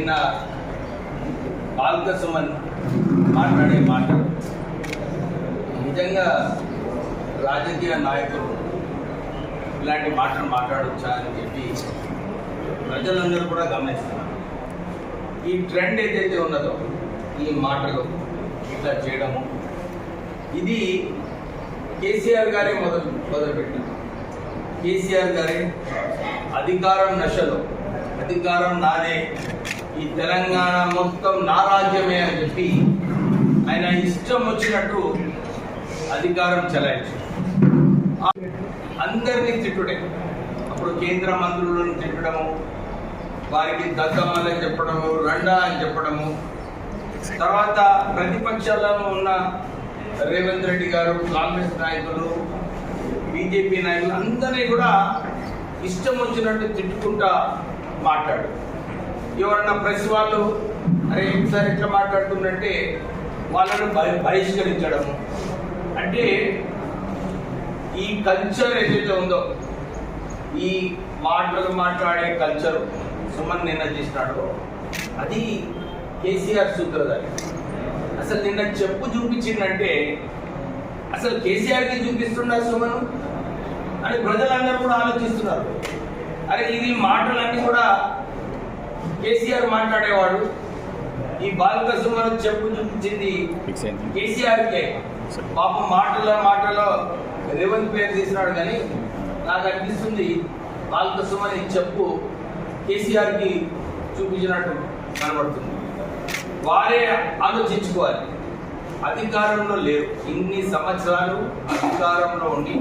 నిన్న బాల్క సుమన్ మాట్లాడే మాట నిజంగా రాజకీయ నాయకులు ఇలాంటి మాటలు మాట్లాడొచ్చా అని చెప్పి ప్రజలందరూ కూడా గమనిస్తున్నారు. ఈ ట్రెండ్ ఏదైతే ఉన్నదో ఈ మాటలు ఇట్లా చేయడము ఇది కేసీఆర్ గారే మొదలు మొదలుపెట్టింది. కేసీఆర్ గారే అధికారం నశలో అధికారం నానే ఈ తెలంగాణ మొత్తం నా రాజ్యమే అని చెప్పి ఆయన ఇష్టం వచ్చినట్టు అధికారం చెలాయించారు అందరినీ తిట్టుడే. అప్పుడు కేంద్ర మంత్రులను తిట్టడము వారికి దద్దమ్మలని చెప్పడము రండా అని చెప్పడము. తర్వాత ప్రతిపక్షాలలో ఉన్న రేవంత్ రెడ్డి గారు కాంగ్రెస్ నాయకులు బీజేపీ నాయకులు అందరినీ కూడా ఇష్టం వచ్చినట్టు తిట్టుకుంటా మాట్లాడు ఎవరన్నా ప్రెస్ వాళ్ళు అరే సార్ ఎట్లా మాట్లాడుతున్నట్టే వాళ్ళను బహి- బహిష్కరించడము. అంటే ఈ కల్చర్ ఏదైతే ఉందో ఈ మాటలు మాట్లాడే కల్చర్ సుమన్ నిన్న చేసినాడు. అది కేసీఆర్ సూత్రధారి. అసలు నిన్న చెప్పు చూపించిందంటే అసలు కేసీఆర్కి చూపిస్తున్నా సుమను? అని ప్రజలందరూ కూడా ఆలోచిస్తున్నారు. అరే ఇది మాటలన్నీ కూడా కేసీఆర్ మాట్లాడేవాడు. ఈ బాలిక సుమన్ చెప్పు చూపించింది అయింది. కేసీఆర్కే. పాపం మాటల మాటలో రేవంత్ పేరు తీసినాడు కానీ నాకు అనిపిస్తుంది వాళ్ళ సుమని చెప్పు కేసీఆర్కి చూపించినట్టు కనబడుతుంది. వారే ఆలోచించుకోవాలి. అధికారంలో లేరు. ఇన్ని సంవత్సరాలు అధికారంలో ఉండి